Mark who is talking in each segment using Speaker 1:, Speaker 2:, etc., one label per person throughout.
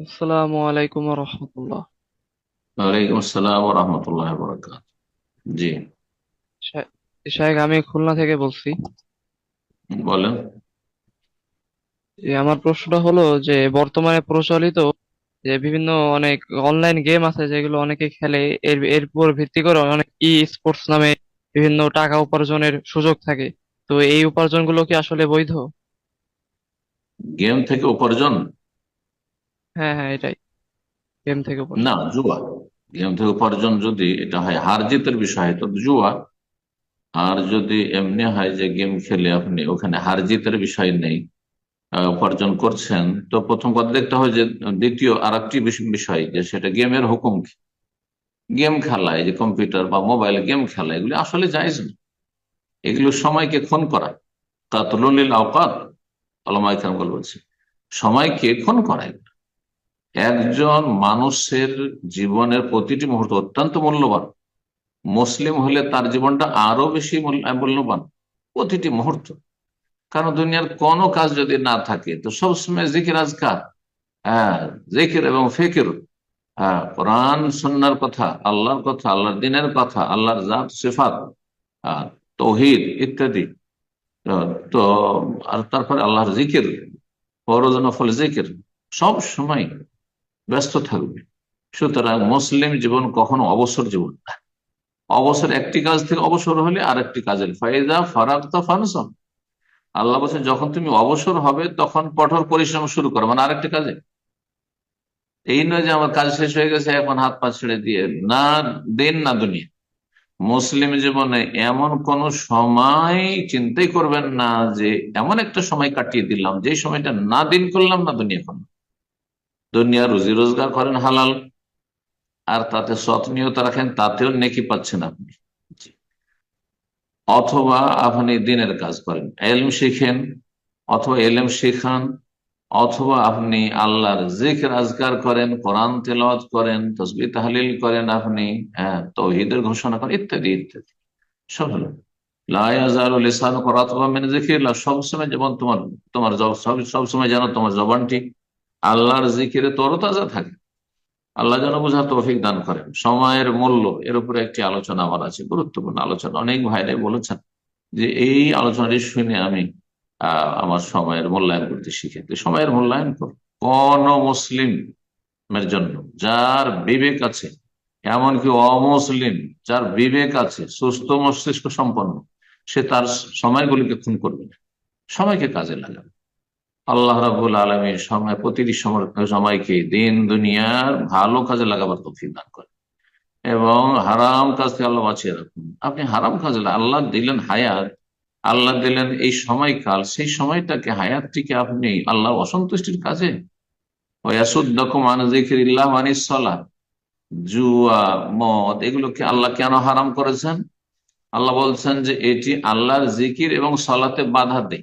Speaker 1: আসসালামু আলাইকুম রহমতুল্লাহ
Speaker 2: ওয়ালাইকুম আসসালাম রহমতুল্লাহ বরকাত জি।
Speaker 1: শাহেখ আমি খুলনা থেকে বলছি।
Speaker 2: বলেন।
Speaker 1: যে আমার প্রশ্নটা হলো যে বর্তমানে প্রচলিত যে বিভিন্ন অনেক অনলাইন গেম আছে যেগুলো অনেকে খেলে এর এর উপর ভিত্তি করে অনেক ই স্পোর্টস নামে বিভিন্ন টাকা উপার্জনের সুযোগ থাকে। তো এই উপার্জনগুলো কি আসলে বৈধ?
Speaker 2: গেম থেকে উপার্জন?
Speaker 1: হ্যাঁ হ্যাঁ এটাই। গেম থেকে
Speaker 2: না, জুয়া। গেম থেকে উপার্জন যদি এটা হয়, হার জিতের বিষয় তো জুয়া। আর যদি এমনি হয় যে গেম খেলে আপনি ওখানে হার জিতের বিষয় নেই উপার্জন করছেন, তো প্রথম কথা দেখতে হয় যে, দ্বিতীয় আর একটি বিষয় যে সেটা গেমের হুকুম কি? গেম খেলা, এই যে কম্পিউটার বা মোবাইল গেম খেলা, এগুলি আসলে জায়েজ না। এগুলো সময়কে খুন করা। কাতলিল আওকাত আলমাই খান বলছে সময়কে খুন করা এগুলো। একজন মানুষের জীবনের প্রতিটি মুহূর্ত অত্যন্ত মূল্যবান। মুসলিম হলে তার জীবনটা আরও বেশি মূল্য- মূল্যবান প্রতিটি মুহূর্ত। কারণ দুনিয়ার কোনো কাজ যদি না থাকে তো সবসময় জিকির আজকার। হ্যাঁ জিকির এবং ফেকির। হ্যাঁ কোরআন সন্ন্যার কথা আল্লাহর কথা আল্লাহর দিনের কথা আল্লাহর জাত সিফাত আহ, তৌহিদ ইত্যাদি। তো আর তারপরে আল্লাহর জিকির ফরজ নফল জিকির সব সময় ব্যস্ত থাকবে। সুতরাং মুসলিম জীবন কখনো অবসর জীবন না। অবসর একটি কাজ থেকে অবসর হলে আর একটি কাজের ফায়দা ফারাক ফানসন। আল্লাহ বলছেন, যখন তুমি অবসর হবে, তখন কঠোর পরিশ্রম শুরু করো। মানে আরেকটি কাজে। এই নয় যে আমার কাজ শেষ হয়ে গেছে, এখন হাত পা ছেড়ে দিয়ে। না, দিন না দুনিয়া। মুসলিম জীবনে এমন কোন সময় চিন্তাই করবেন না যে, এমন একটা সময় কাটিয়ে দিলাম, যে সময়টা না দিন করলাম, না দুনিয়া করলাম। দুনিয়া রুজি রোজগার করেন হালাল, আর তাতে সৎ নিয়তা রাখেন, তাতেও নেকি পাচ্ছেন আপনি। অথবা আপনি দিনের কাজ করেন, এলম শিখেন, অথবা এলম শিখান, অথবা আপনি আল্লাহর জিকির আজগার করেন, কোরআন তেলাওয়াত করেন তসবি তাহলিল করেন আপনি হ্যাঁ তৌহিদের ঘোষণা করেন, ইত্যাদি ইত্যাদি। সব হলো। লিসান সবসময় যেমন তোমার তোমার সব সবসময় যেন তোমার জবানটি আল্লাহর জিকিরে তরতাজা থাকে। আল্লাহ যেন বোঝার তৌফিক দান করেন। সময়ের মূল্য, এর উপরে একটি আলোচনা আমার আছে, গুরুত্বপূর্ণ আলোচনা। অনেক ভাইরাই বলেছেন যে এই আলোচনাটি শুনে আমি আমার সময়ের মূল্যায়ন করতে শিখে সময়ের মূল্যায়ন কর কোন মুসলিমের জন্য যার বিবেক আছে, এমনকি অমুসলিম যার বিবেক আছে, সুস্থ মস্তিষ্ক সম্পন্ন, সে তার সময়গুলিকে খুন করবে না। সময়কে কাজে লাগাবে। আল্লাহ রাবুল আলমী সময় প্রতিটি সময় সময়কে দিন দুনিয়ার ভালো কাজে লাগাবার তৌফিক দান করে এবং হারাম কাজ থেকে আল্লাহ বাঁচিয়ে রাখুন। আপনি হারাম কাজে আল্লাহ দিলেন হায়াত। আল্লাহ দিলেন এই সময়কাল। সেই সময়টাকে হায়াতটিকে আপনি আল্লাহ অসন্তুষ্টির কাজে। জুয়া, মদ, এগুলোকে আল্লাহ কেন হারাম করেছেন? আল্লাহ বলছেন যে এটি আল্লাহর জিকির এবং সলাতে বাধা দেয়।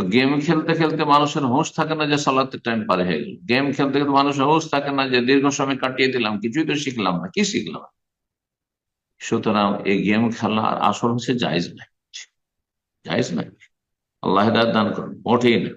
Speaker 2: তো গেম খেলতে খেলতে মানুষের হোশ থাকে না যে সালাতের টাইম পার হয়ে গেল। গেম খেলতে খেলতে মানুষের হোশ থাকে না যে দীর্ঘ সময় কাটিয়ে দিলাম, কিছুই তো শিখলাম না। কি শিখলাম? সুতরাং এই গেম খেলা আর আসল হচ্ছে জায়জ নাই। জায়জ নাই। আল্লাহ দান করুন। মোটেই না।